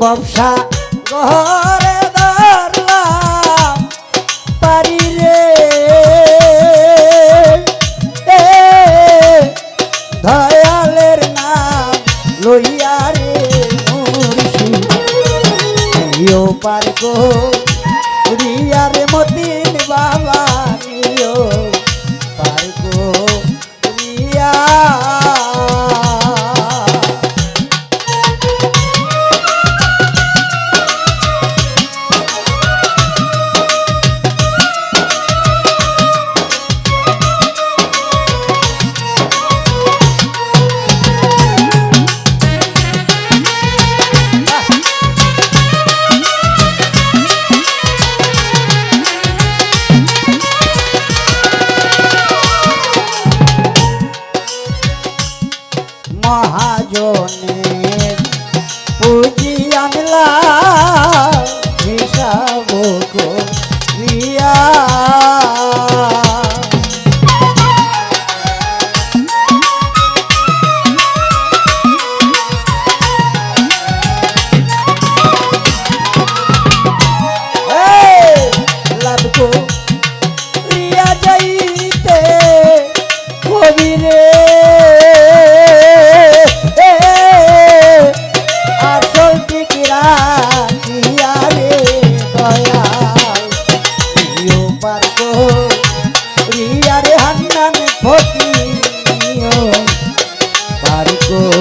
বংশা ঘরে ধরলাম, পারি রে। দয়ালের নাম লইয়া রে মুর্শি পার কো রিয়ার মতিন বাবা। মহা Oh.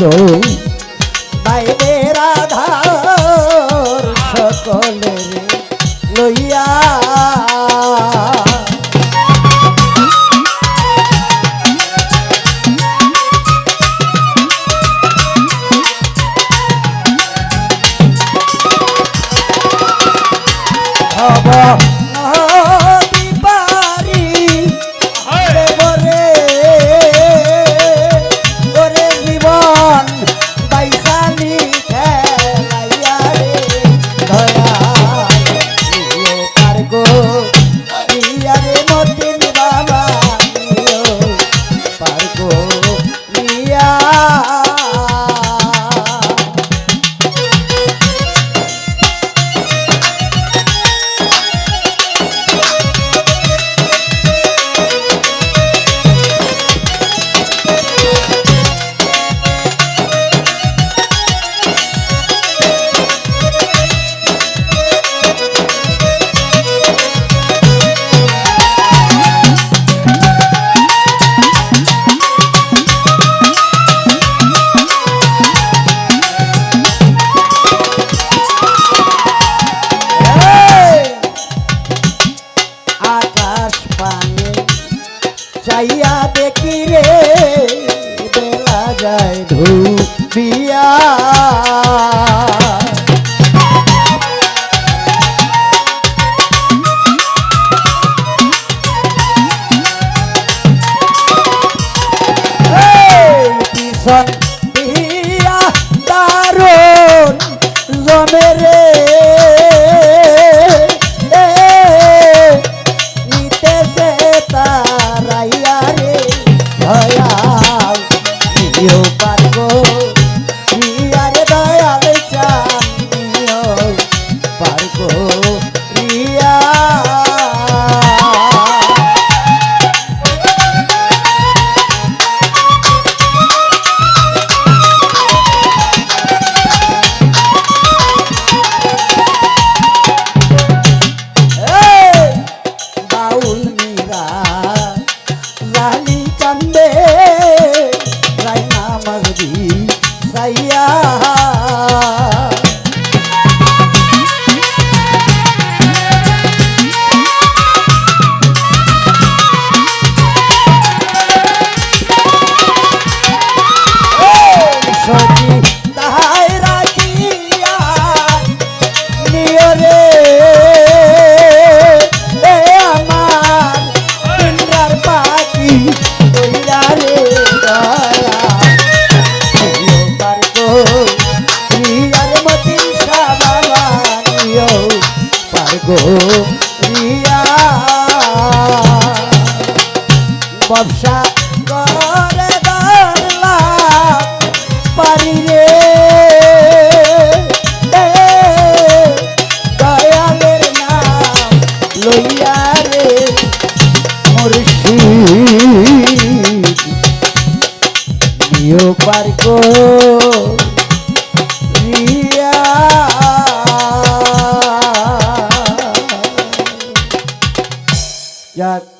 ছিল বাইরে রাধার সকলের লইয়া মেরে নিতেছে তারাইয়া রে। ভয়া আশা করে দাঁড়লাম পারি রে দয়ালের নাম লইয়া রে মুর্শিও পার Yeah.